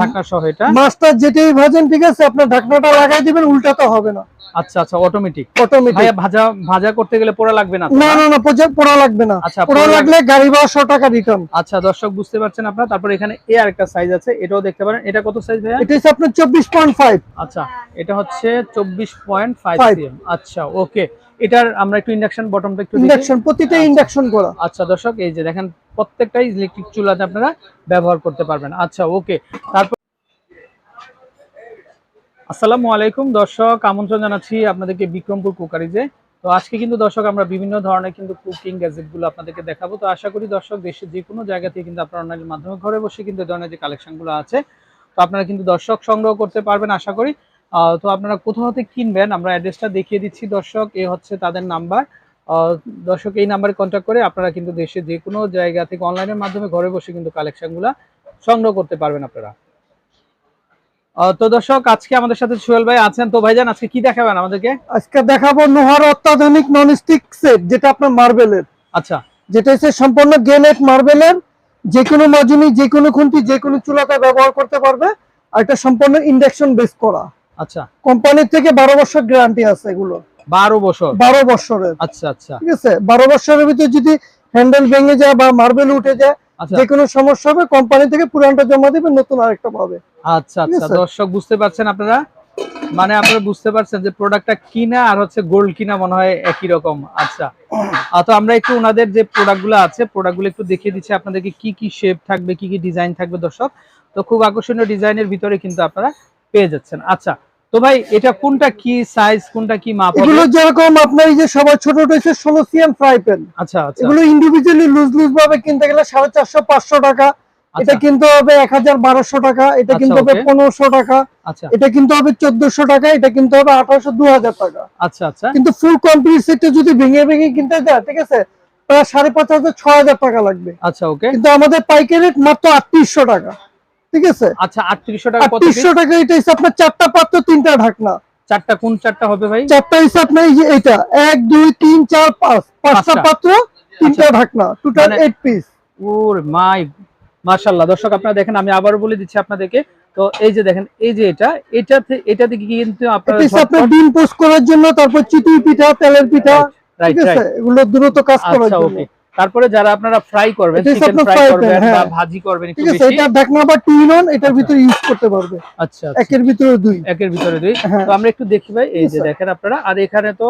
ঢাকনা সহ এটা? মাছটা যেটাই ভাজেন ঠিক আছে আপনার ঢাকনাটা লাগাই দিবেন উল্টাতে হবে না। আচ্ছা আচ্ছা অটোমেটিক অটোমেটিক ভাজা ভাজা করতে গেলে পোড়া লাগবে না না না না পোড়া লাগবে না। আচ্ছা, পোড়া লাগলে গাড়ি বারোশো টাকা রিটার্ন আচ্ছা দর্শক বুঝতে পারছেন আপনারা? তারপর এখানে এ আরেকটা সাইজ আছে এটাও দেখতে পারেন। এটা কত সাইজ ভাইয়া? এটা হচ্ছে আপনার চব্বিশ পয়েন্ট ফাইভ আচ্ছা এটা হচ্ছে চব্বিশ পয়েন্ট ফাইভ Five। সিএম আচ্ছা ওকে এটার আমরা একটু ইন্ডাকশন বটমটা একটু ইন্ডাকশন প্রতিটা আচ্ছা। ইন্ডাকশন করা। আচ্ছা দর্শক এই যে দেখেন প্রত্যেকটাই ইলেকট্রিক চুলাতে আপনারা ব্যবহার করতে পারবেন। আচ্ছা ওকে তারপর আসসালামু আলাইকুম দর্শক আমন্ত্রণ জানাচ্ছি আপনাদেরকে বিক্রমপুর কুকারিজে তো আজকে কিন্তু দর্শক আমরা বিভিন্ন ধরনের কিন্তু কুকিং গ্যাজেটগুলো আপনাদেরকে দেখাবো। তো আশা করি দর্শক দেশের যে কোনো জায়গা থেকে কিন্তু আপনারা অনলাইনের মাধ্যমে ঘরে বসে কিন্তু ধরনের যে কালেকশনগুলো আছে তো আপনারা কিন্তু দর্শক সংগ্রহ করতে পারবেন আশা করি। তো আপনারা কোথাও থেকে কিনবেন? আমরা অ্যাড্রেসটা দেখিয়ে দিচ্ছি দর্শক এ হচ্ছে তাদের নাম্বার দর্শক এই নাম্বারে কন্ট্যাক্ট করে আপনারা কিন্তু দেশের যে কোনো জায়গা থেকে অনলাইনের মাধ্যমে ঘরে বসে কিন্তু কালেকশনগুলো সংগ্রহ করতে পারবেন আপনারা। তো দর্শক আজকে আমাদের সাথে সোহেল ভাই আছেন। তো ভাইজান আজকে কি দেখাবেন আমাদেরকে? আজকে দেখাবো নোহার অত্যাধুনিক নন স্টিক সেট যেটা আপনার মার্বেলের। আচ্ছা। যেটা হচ্ছে সম্পূর্ণ গ্রেনাইট মার্বেলের। যে কোনো মাজুনি যে কোনো খুন্তি যে কোনো চুলাতে ব্যবহার করতে পারবে। আর এটা সম্পূর্ণ ইন্ডাকশন বেস করা। আচ্ছা। কোম্পানির থেকে বারো বছর গ্যারান্টি আছে এগুলো। বারো বছর? বারো বছরের। আচ্ছা আচ্ছা। ঠিক আছে? বারো বছরের ভিতরে যদি হ্যান্ডেল ভেঙে যায় বা মার্বেল উঠে যায় আচ্ছা। যে কোনো সমস্যা হবে কোম্পানি থেকে পুরানটা জমা দিবে নতুন আরেকটা পাবে। আচ্ছা আচ্ছা। দর্শক বুঝতে পারছেন আপনারা? মানে আপনারা বুঝতে পারছেন যে প্রোডাক্টটা কিনা আর হচ্ছে গোল্ড কিনা মনে হয় একই রকম। আচ্ছা। তো আমরা একটু ওনাদের যে প্রোডাক্টগুলো আছে প্রোডাক্টগুলো একটু দেখিয়ে দিচ্ছি আপনাদেরকে কি কি শেপ থাকবে কি কি ডিজাইন থাকবে দর্শক। তো খুব আকর্ষণীয় ডিজাইনের ভিতরে কিন্তু আপনারা পেয়ে যাচ্ছেন। আচ্ছা তো ভাই এটা কোনটা কি সাইজ কোনটা কি মাপ এগুলো যেরকম আপনার এই যে সবার ছোট রয়েছে ষোলো সিএম ফ্রাই প্যান আচ্ছা আচ্ছা। এগুলো ইন্ডিভিজুয়ালি লুজ লুজ ভাবে কিনতে গেলে সাড়ে চারশো পাঁচশো টাকা। এটা আচ্ছা কিনতে হবে এক হাজার বারোশো টাকা এটা আচ্ছা, কিনতে হবে. পনেরোশো টাকা। আচ্ছা। এটা কিনতে হবে চোদ্দশো টাকা এটা কিনতে হবে আঠারোশো দু হাজার টাকা। আচ্ছা আচ্ছা। কিন্তু ফুল কমপ্লিট সেটটা যদি ভেঙে ভেঙে কিনতে যায় ঠিক আছে প্রায় সাড়ে পাঁচ হাজার ছ হাজার টাকা লাগবে। আচ্ছা ওকে কিন্তু আমাদের পাইকারি রেট মাত্র আটত্রিশশো টাকা। ঠিক আছে? আচ্ছা আটত্রিশশো টাকা কত আটত্রিশশো piece? টাকা এটা হচ্ছে আপনার চারটা পাত্র তিনটা ঢাকনা। চারটা কোন চারটা হবে ভাই? চারটা হচ্ছে আপনার এই যে এটা। এক দুই তিন চার পাঁচ। পাঁচটা পাঁচটা। পাত্র তিনটা ঢাকনা। Total eight piece or my মাশাআল্লাহ। দর্শক আপনারা দেখেন আমি আবার বলে দিচ্ছি আপনাদেরকে। তো এই যে দেখেন এই যে এটা এটা থে- এটা থেকে কিন্তু আপনারা আপনার ডিম পোস্ট করার জন্য তারপর চিতই পিঠা তেলের পিঠা রাইট ঠিক আছে? রাইট এগুলো দ্রুত কাজ করার আচ্ছা জন্য। তারপরে যারা আপনারা ফ্রাই করবেন চিকেন ফ্রাই করবেন বা হ্যাঁ। ভাজি করবেন একটু বেশি। এটা আবার টু ইন ওয়ান এটার আচ্ছা। ভিতরে ইউজ করতে পারবে। আচ্ছা আচ্ছা। একের ভিতরে দুই। একের ভিতরে দুই। হ্যাঁ। তো আমরা একটু দেখি ভাই এই যে আচ্ছা। দেখেন আপনারা। আর এখানে তো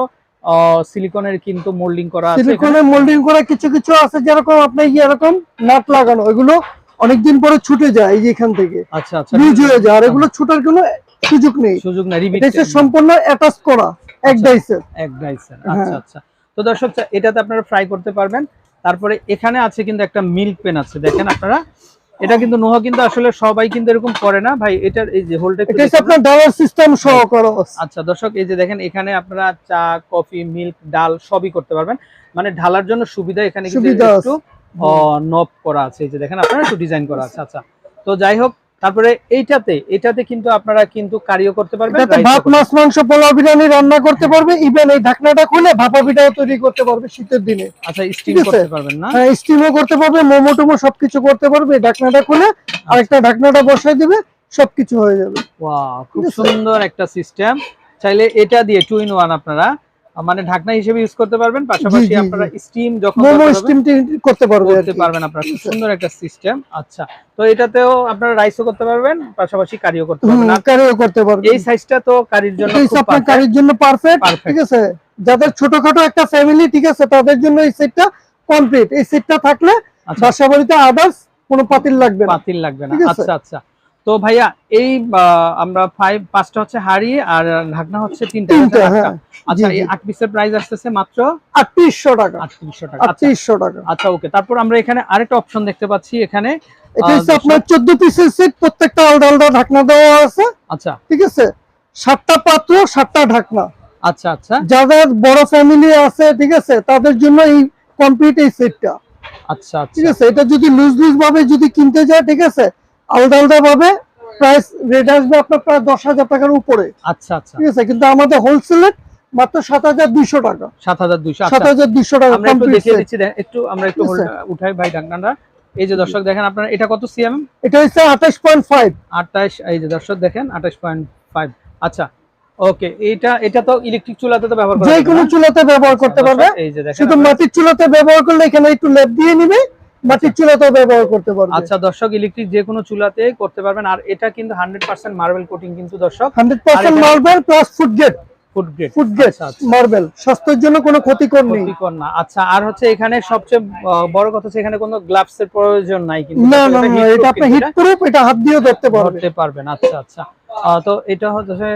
সিলিকনের কিন্তু মোল্ডিং করা আছে। সিলিকনের মোল্ডিং করা কিছু কিছু আছে যেরকম আপনার ইয়ে এরকম নাট লাগানো। এগুলো অনেকদিন পরে ছুটে যায় এই যে এখান থেকে। আচ্ছা আচ্ছা। লুজ হয়ে যায়। আর এগুলো ছুটার কোনো সুযোগ নেই। সুযোগ না রিবিট এটা সম্পূর্ণ অ্যাটাচ করা এক আচ্ছা। ডাইসের এক ডাইসের হ্যাঁ। আচ্ছা আচ্ছা। তো দর্শক এটাতে আপনারা ফ্রাই করতে পারবেন। তারপরে এখানে আছে কিন্তু একটা মিল্ক পেন আছে দেখেন আপনারা। এটা কিন্তু নোহা কিন্তু আসলে সবাই কিন্তু এরকম করে না। ভাই এটার এই যে হোলটা এটা আপনার ডালার সিস্টেম সহ করা আচ্ছা দর্শক এই যে দেখেন এখানে আপনারা চা কফি মিল্ক ডাল সবই করতে পারবেন। মানে ঢালার জন্য সুবিধা এখানে কিন্তু। একটু নব করা আছে। এই যে দেখেন আপনারা একটু ডিজাইন করা আছে। আচ্ছা তো যাই হোক তারপরে এইটাতে এটাতে কিন্তু আপনারা কিন্তু কারিও করতে পারবেন ভাত মাছ মাংস পোলাও বিরিয়ানি রান্না করতে পারবে ইভেন এই ঢাকনাটা খুলে ভাপা পিঠাও তৈরি করতে পারবে শীতের দিনে। আচ্ছা স্টিম করতে পারবেন না? হ্যাঁ স্টিমও করতে পারবে মোমো টোমো সবকিছু করতে পারবে ঢাকনাটা খুলে আরেকটা ঢাকনাটা বসাই দিবে সবকিছু হয়ে যাবে। ওয়াও খুব সুন্দর একটা সিস্টেম চাইলে এটা দিয়ে টু ইন ওয়ান আপনারা মানে ঢাকনা হিসেবে ইউজ করতে পারবেন। পাশাপাশি। আপনারা স্টিম যখন মোমো স্টিম করতে পারবে আর করতে পারবেন আপনারা। খুব সুন্দর একটা সিস্টেম আচ্ছা তো এটাতেও আপনারা রাইসও করতে পারবেন পাশাপাশি কারিও করতে পারবেন। কারিও করতে পারবে এই সাইজটা তো কারির জন্য খুব আপনার কারির জন্য পারফেক্ট ঠিক আছে? যাদের ছোটখাটো একটা ফ্যামিলি ঠিক আছে তাদের জন্য এই সেটটা কমপ্লিট এই সেটটা থাকলে আচ্ছা। বাসা আদার্স কোনো পাতিল লাগবে না। পাতিল লাগবে না। আচ্ছা আচ্ছা। তো ভাইয়া এই আমরা ফাইভ পাঁচটা হচ্ছে হাড়ি আর ঢাকনা হচ্ছে তিনটা। আটটা। হ্যাঁ। আচ্ছা এই আট পিসের প্রাইস আসতেছে মাত্র আটত্রিশশো টাকা। আটত্রিশশো টাকা। আচ্ছা আটত্রিশশো টাকা। আচ্ছা ওকে তারপর আমরা এখানে আরেকটা অপশন দেখতে পাচ্ছি এখানে। এটা হচ্ছে আপনার চোদ্দ পিসের সেট প্রত্যেকটা আলাদা আলাদা ঢাকনা দেওয়া আছে। আচ্ছা। ঠিক আছে? সাতটা পাত্র সাতটা ঢাকনা। আচ্ছা আচ্ছা। যাদের বড় ফ্যামিলি আছে ঠিক আছে তাদের জন্য এই কমপ্লিট এই সেটটা আচ্ছা ঠিক আচ্ছা। আছে? এটা যদি লুজ লুজ ভাবে যদি কিনতে যায় ঠিক আছে আলাদা আলাদা ভাবে প্রাইস রেট আসবে আপনার প্রায় দশ হাজার টাকার উপরে। আচ্ছা আচ্ছা। ঠিক আছে কিন্তু আমাদের হোলসেলে মাত্র সাত হাজার দুইশো টাকা। সাত হাজার দুইশো সাত আচ্ছা হাজার দুইশো টাকা আমরা একটু দেখিয়ে দিচ্ছি একটু আমরা একটু উঠাই ভাই ঢাকনাটা এই যে দর্শক দেখেন আপনারা এটা কত সিএম এটা হচ্ছে আঠাশ পয়েন্ট ফাইভ আঠাশ এই যে দর্শক দেখেন আঠাশ পয়েন্ট ফাইভ আচ্ছা ওকে এটা এটা তো ইলেকট্রিক চুলাতে তো ব্যবহার করা যে কোনো? চুলাতে ব্যবহার করতে পারবে। এই যে দেখেন শুধু মাটির চুলাতে ব্যবহার করলে এখানে একটু লেপ দিয়ে নিবে। মাটির চুলাতেও ব্যবহার করতে পারবে। আচ্ছা দর্শক ইলেকট্রিক যে কোনো চুলাতে করতে পারবেন। আর এটা কিন্তু হান্ড্রেড পার্সেন্ট মার্বেল কোটিং কিন্তু দর্শক। হান্ড্রেড পার্সেন্ট আর এটা- marble plus food get food grade food আচ্ছা, আচ্ছা। মার্বেল স্বাস্থ্যের জন্য কোনো ক্ষতিকর নেই। ক্ষতিকর না। আচ্ছা আর হচ্ছে এখানে সবচেয়ে বড় কথা হচ্ছে এখানে কোনো গ্লাভস এর প্রয়োজন নাই কিন্তু। না না এটা না heat এটা proof আপনার কিন্তু হিট প্রুফ এটা হাত দিয়েও ধরতে পারবে। ধরতে পারবেন। আচ্ছা আচ্ছা। তো এটা হচ্ছে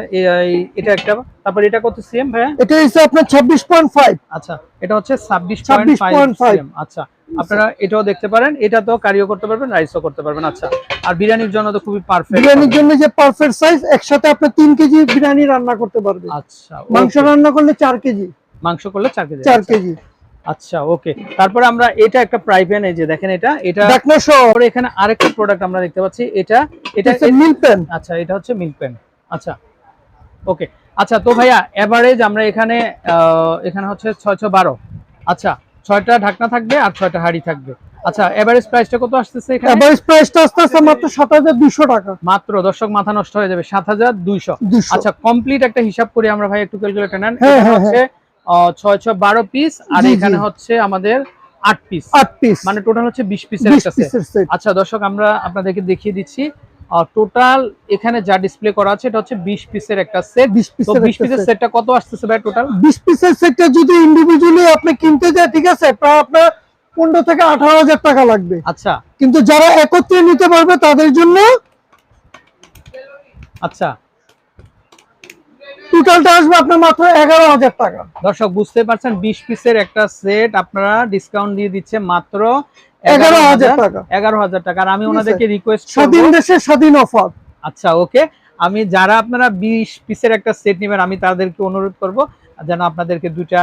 এটা একটা তারপর এটা কত সিএম ভাইয়া? এটা হচ্ছে আপনার ছাব্বিশ পয়েন্ট ফাইভ আচ্ছা এটা হচ্ছে ছাব্বিশ পয়েন্ট ফাইভ 26.5 আচ্ছা। আপনারা এটাও দেখতে পারেন এটা তো কারিও করতে পারবেন রাইসও করতে পারবেন আচ্ছা। আর বিরিয়ানির জন্য তো খুবই পারফেক্ট বিরিয়ানির জন্য যে পারফেক্ট সাইজ একসাথে আপনি তিন কেজি বিরিয়ানি রান্না করতে পারবে আচ্ছা মাংস রান্না করলে চার কেজি। মাংস করলে চার কেজি চার কেজি। আচ্ছা ওকে তারপরে আমরা এটা একটা প্রাইভেন এই যে দেখেন এটা এটা ডাকনা সহ এখানে আরেকটা প্রোডাক্ট আমরা দেখতে পাচ্ছি এটা এটা মিল পেন আচ্ছা এটা হচ্ছে মিল্ক পেন আচ্ছা ওকে আচ্ছা তো ভাইয়া এভারেজ আমরা এখানে এখানে হচ্ছে ছয়শো বারো। আচ্ছা ছয়টা ঢাকনা থাকবে আর ছয়টা হাড়ি থাকবে। আচ্ছা এভারেজ প্রাইসটা কত আসতেছে এখানে? এভারেজ প্রাইসটা আস্তে আস্তে মাত্র সাত হাজার দুশো টাকা। মাত্র দর্শক মাথা নষ্ট হয়ে যাবে সাত হাজার দুইশো। দুশো আচ্ছা কমপ্লিট একটা হিসাব করি আমরা ভাই একটু ক্যালকুলেটর নেন। হ্যাঁ, হ্যাঁ, হচ্ছে ছয় ছয় বারো পিস আর। এখানে হচ্ছে আমাদের আট পিস আট পিস মানে টোটাল হচ্ছে বিশ পিসের আচ্ছা দর্শক আমরা আপনাদেরকে দেখিয়ে দিচ্ছি। টোটাল এখানে যা ডিসপ্লে করা আছে এটা হচ্ছে বিশ পিসের একটা সেট বিশ তো পিসের বিশ পিসের সেটটা কত আসতেছে ভাই টোটাল বিশ পিসের সেটটা যদি ইন্ডিভিজুয়ালি আপনি কিনতে যায় ঠিক আছে প্রায় আপনার পনেরো থেকে আঠারো হাজার টাকা লাগবে। আচ্ছা। কিন্তু যারা একত্রে নিতে পারবে তাদের জন্য আচ্ছা। টোটালটা আসবে আপনার মাত্র এগারো হাজার টাকা। দর্শক বুঝতে পারছেন বিশ পিসের একটা সেট আপনারা ডিসকাউন্ট দিয়ে দিচ্ছে মাত্র এগারো হাজার টাকা। এগারো হাজার টাকা। আর আমি ওনাদেরকে রিকোয়েস্ট স্বাধীন দেশে স্বাধীন অফার। আচ্ছা ওকে। আমি যারা আপনারা বিশ পিসের একটা সেট নেবেন আমি তাদেরকে অনুরোধ করব যেন আপনাদেরকে দুইটা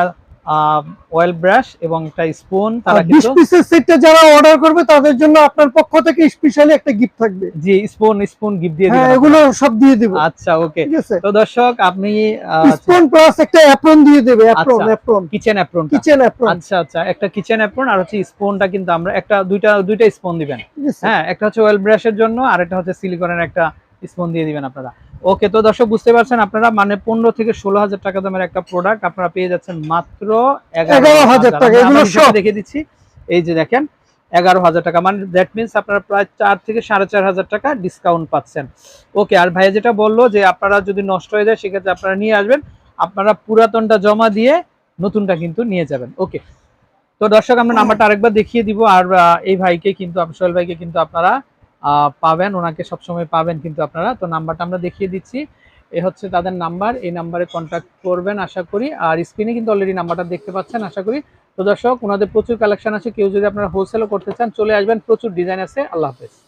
অয়েল ব্রাশ এবং একটা স্পুন তারা আর বিশ পিসের সেটটা যারা অর্ডার করবে তাদের জন্য আপনার পক্ষ থেকে স্পেশালি একটা গিফট থাকবে। জি স্পুন স্পুন গিফট দিয়ে হ্যাঁ দিবেন এগুলো সব দিয়ে দিব। আচ্ছা ওকে। তো দর্শক আপনি স্পুন প্লাস একটা অ্যাপ্রন দিয়ে দেবে apron. Apron kitchen apron kitchen apron আচ্ছা আচ্ছা একটা কিচেন অ্যাপ্রন আর হচ্ছে স্পুনটা কিন্তু আমরা একটা দুইটা দুইটা স্পুন দিবেন। হ্যাঁ একটা হচ্ছে অয়েল ব্রাশের জন্য আর একটা হচ্ছে সিলিকনের একটা স্পুন দিয়ে দিবেন আপনারা। ওকে তো দর্শক বুঝতে পারছেন আপনারা মানে পনেরো থেকে ষোলো হাজার টাকা দামের একটা প্রোডাক্ট আপনারা পেয়ে যাচ্ছেন মাত্র এগারো 11,000 টাকা। দেখে দিচ্ছি। এই যে দেখেন এগারো হাজার টাকা মানে দ্যাট মিনস আপনারা প্রায় চার থেকে সাড়ে চার হাজার টাকা ডিসকাউন্ট পাচ্ছেন। ওকে আর ভাইয়া যেটা বলল যে আপনারা যদি নষ্ট হয়ে যায় সেক্ষেত্রে আপনারা নিয়ে আসবেন। আপনারা পুরাতনটা জমা দিয়ে নতুনটা কিন্তু নিয়ে যাবেন। ওকে তো দর্শক আমরা নাম্বারটা আরেকবার দেখিয়ে দিব। আর এই ভাইকে কিন্তু সোহেল ভাইকে কিন্তু আপনারা পাবেন, ওনাকে সবসময় পাবেন কিন্তু আপনারা। তো নাম্বারটা আমরা দেখিয়ে দিচ্ছি। এ হচ্ছে তাদের নাম্বার, এই নাম্বারে কন্ট্যাক্ট করবেন আশা করি। আর স্ক্রিনে কিন্তু অলরেডি নাম্বারটা দেখতে পাচ্ছেন, আশা করি। তো দর্শক, ওনাদের প্রচুর কালেকশন আছে। কেউ যদি আপনারা হোলসেলও করতে চান, চলে আসবেন। প্রচুর ডিজাইন আছে। আল্লাহ হাফেজ।